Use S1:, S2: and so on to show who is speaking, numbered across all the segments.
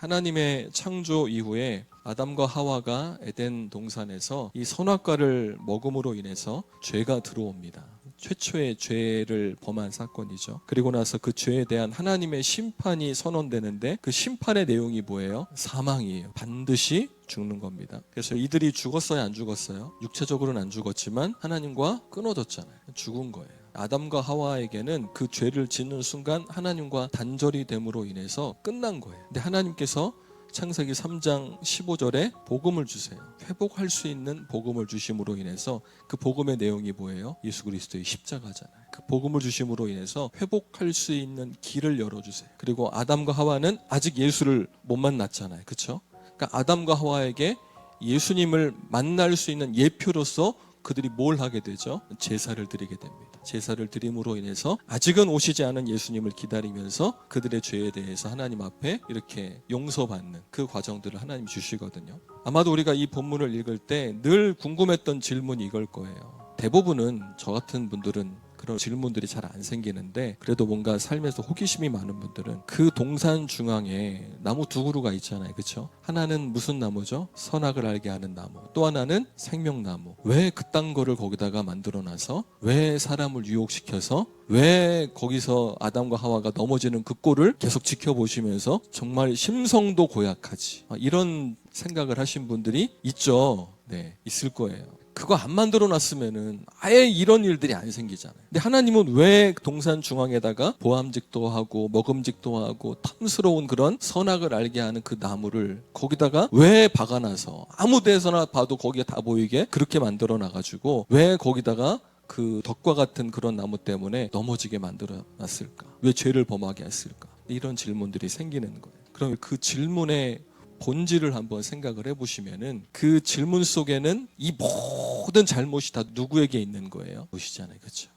S1: 하나님의 창조 이후에 아담과 하와가 에덴 동산에서 이 선악과를 먹음으로 인해서 죄가 들어옵니다. 최초의 죄를 범한 사건이죠. 그리고 나서 그 죄에 대한 하나님의 심판이 선언되는데 그 심판의 내용이 뭐예요? 사망이에요. 반드시 죽는 겁니다. 그래서 이들이 죽었어요, 안 죽었어요? 육체적으로는 안 죽었지만 하나님과 끊어졌잖아요. 죽은 거예요. 아담과 하와에게는 그 죄를 짓는 순간 하나님과 단절이 됨으로 인해서 끝난 거예요. 근데 하나님께서 창세기 3장 15절에 복음을 주세요. 회복할 수 있는 복음을 주심으로 인해서 그 복음의 내용이 뭐예요? 예수 그리스도의 십자가잖아요. 그 복음을 주심으로 인해서 회복할 수 있는 길을 열어주세요. 그리고 아담과 하와는 아직 예수를 못 만났잖아요. 그렇죠? 그러니까 아담과 하와에게 예수님을 만날 수 있는 예표로서 그들이 뭘 하게 되죠? 제사를 드리게 됩니다. 제사를 드림으로 인해서 아직은 오시지 않은 예수님을 기다리면서 그들의 죄에 대해서 하나님 앞에 이렇게 용서받는 그 과정들을 하나님 주시거든요. 아마도 우리가 이 본문을 읽을 때 늘 궁금했던 질문이 이걸 거예요. 대부분은 저 같은 분들은 그런 질문들이 잘 안 생기는데 그래도 뭔가 삶에서 호기심이 많은 분들은 그 동산 중앙에 나무 두 그루가 있잖아요. 그렇죠? 하나는 무슨 나무죠? 선악을 알게 하는 나무. 또 하나는 생명나무. 왜 그딴 거를 거기다가 만들어 놔서 왜 사람을 유혹시켜서 왜 거기서 아담과 하와가 넘어지는 그 꼴을 계속 지켜보시면서 정말 심성도 고약하지. 아, 이런 생각을 하신 분들이 있죠. 네, 있을 거예요. 그거 안 만들어 놨으면은 아예 이런 일들이 안 생기잖아요. 근데 하나님은 왜 동산 중앙에다가 보암직도 하고 먹음직도 하고 탐스러운 그런 선악을 알게 하는 그 나무를 거기다가 왜 박아놔서 아무 데서나 봐도 거기에 다 보이게 그렇게 만들어 놔가지고 왜 거기다가 그 덕과 같은 그런 나무 때문에 넘어지게 만들어 놨을까? 왜 죄를 범하게 했을까? 이런 질문들이 생기는 거예요. 그럼 그 질문의 본질을 한번 생각을 해보시면은 그 질문 속에는 이 모든 잘못이 다 누구에게 있는 거예요? 보시잖아요, 그렇죠?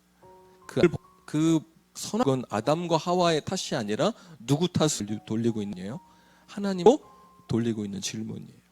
S1: 그, 그 선악은 아담과 하와의 탓이 아니라 누구 탓을 돌리고 있느냐요? 하나님도 돌리고 있는 질문이에요.